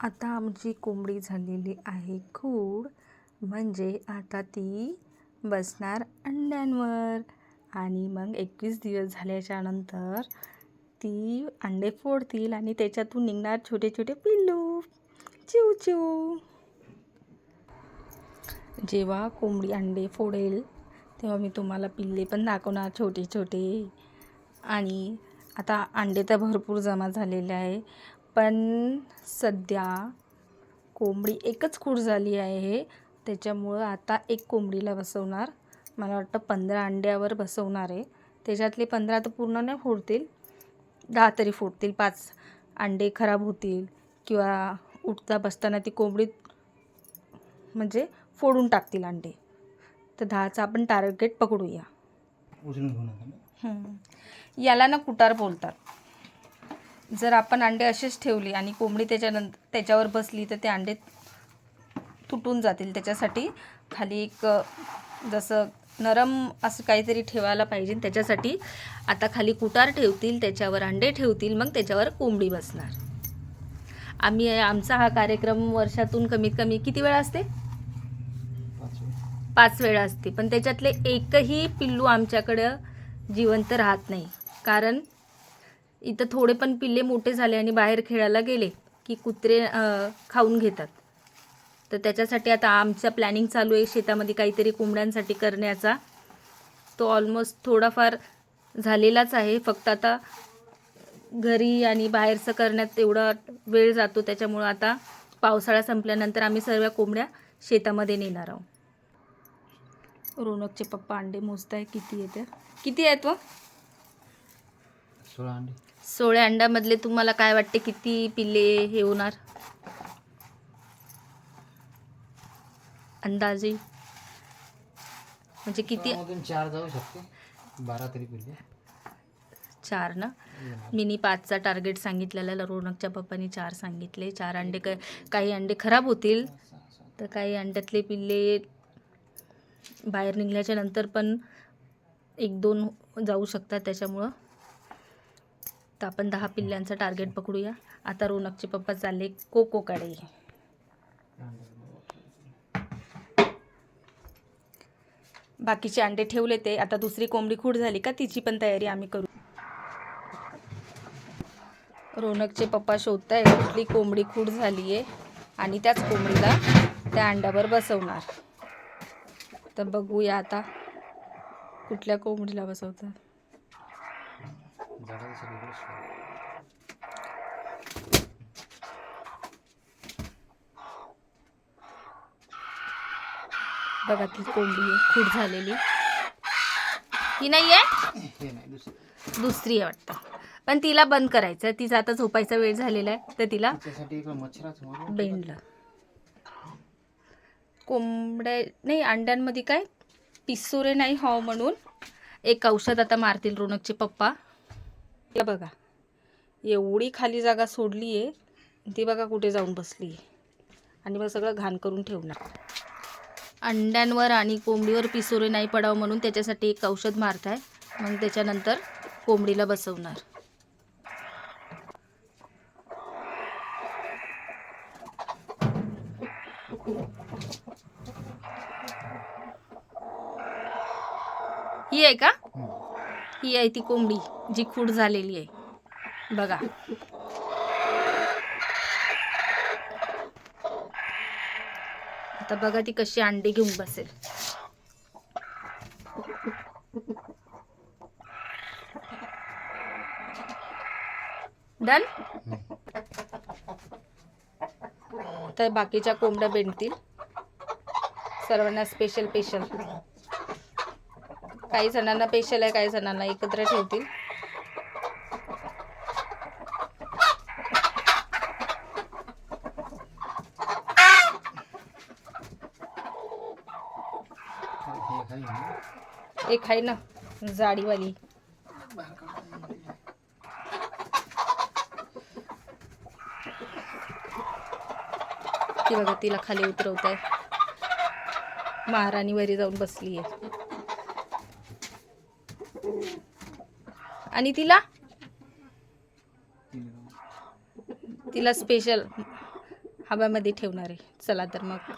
आता आमची कोंबडी झालेली आहे खूड. म्हणजे आता ती बसणार अंड्यांवर. आणि मग एकवीस दिवस झाल्याच्यानंतर ती अंडे फोडतील आणि त्याच्यातून निघणार छोटे छोटे पिल्लू. चिव चिव जेव्हा कोंबडी अंडे फोडेल तेव्हा मी तुम्हाला पिल्ले पण दाखवणार छोटे छोटे. आणि आता अंडे तर भरपूर जमा झालेले आहे. पण सध्या कोंबडी एकच खूड झाली आहे. त्याच्यामुळं आता एक कोंबडीला बसवणार. मला वाटतं पंधरा अंड्यावर बसवणार आहे. त्याच्यातले पंधरा तर पूर्ण नाही फोडतील. दहा तरी फोडतील. पाच अंडे खराब होतील किंवा उठता बसताना ती कोंबडी म्हणजे फोडून टाकतील अंडे. तर दहाचा आपण टार्गेट पकडूया. याला ना कुटार बोलतात. जर आपण अंडे असेच ठेवले आणि कोंबडी त्याच्यानंतर त्याच्यावर बसली तर ते अंडे तुटून जातील. त्याच्यासाठी खाली एक जसं नरम असं काहीतरी ठेवायला पाहिजे. त्याच्यासाठी आता खाली कुटार ठेवतील त्याच्यावर अंडे ठेवतील मग त्याच्यावर कोंबडी बसणार. आम्ही आमचा हा कार्यक्रम वर्षातून कमीत कमी किती वेळा असते. पाच वेळा असते. पण त्याच्यातले एकही पिल्लू आमच्याकडं जिवंत राहत नाही. कारण इथं थोडे पण पिल्ले मोठे झाले आणि बाहेर खेळायला गेले की कुत्रे खाऊन घेतात. तर त्याच्यासाठी आता आमचा प्लॅनिंग चालू आहे शेतामध्ये काहीतरी कोंबड्यांसाठी करण्याचा. तो ऑलमोस्ट थोडाफार झालेलाच आहे. फक्त आता घरी आणि बाहेरचं करण्यात एवढा वेळ जातो. त्याच्यामुळं आता पावसाळा संपल्यानंतर आम्ही सर्व कोंबड्या शेतामध्ये नेणार आहोत. रोनकचे पप्पा अंडे मोजताय. किती येते किती आहेत व? सोळा अंडे. सोळ्या अंड्यामधले तुम्हाला काय वाटते? किती पिल्ले हे होणार? अंदाजे. म्हणजे किती? चार जाऊ शकते. बारा तरी पिल्ले. चार ना? मिनी पाचचा टार्गेट सांगितलेला रोनकच्या पप्पानी चार सांगितले. चार अंडे क काही अंडे खराब होतील तर काही अंड्यातले पिल्ले बाहेर निघल्याच्या नंतर पण एक दोन जाऊ शकतात त्याच्यामुळं. तर आपण दहा पिल्ल्यांचं टार्गेट पकडूया. आता रोनकचे पप्पा चालले कोकोकडे बाकीचे अंडे ठेवले ते. आता दुसरी कोंबडी खूड झाली का तिची पण तयारी आम्ही करू. रोनकचे पप्पा शोधताय कुठली कोंबडी खूड झाली आहे आणि त्याच कोंबडीला त्या अंड्यावर बसवणार. तर बघूया आता कुठल्या कोंबडीला बसवतात. झाडाचं सगळीकडे. बघा ती कोंबडी आहे खूड झालेली. ही नाही आहे हे दुसरं. आहे वाटतं. पण तिला बंद करायचं तिचा आता झोपायचा वेळ झालेला आहे तर तिला बेंडलं. कोंबड्या नाही अंड्यांमध्ये काय? पिसोरे नाही हो म्हणून. एक औषध आता मारतील रोनकचे पप्पा. हे बघा. एवढी खाली जागा सोडली आहे ती बघा कुठे जाऊन बसली आहे आणि मग सगळं घाण करून ठेवणार. अंड्यांवर आणि कोंबडीवर पिसोरे नाही पडावं म्हणून त्याच्यासाठी एक औषध मारताय. मग त्याच्यानंतर कोंबडीला बसवणार. ही आहे का. ही आहे ती कोंबडी. जी खूड झालेली आहे. बघा. आता बघा ती कशी अंडी घेऊन बसेल. डन? तर बाकीच्या कोंबड्या बेंडतील सर्वांना स्पेशल स्पेशल काही जणांना स्पेशल आहे काही जणांना एकत्र ठेवतील. एक आहे ना जाडीवाली. ती बघा तिला खाली उतरवत आहे महाराणी वरी जाऊन बसली आहे आणि तिला? तिला स्पेशल हव्यामध्ये ठेवणार आहे. चला तर मग.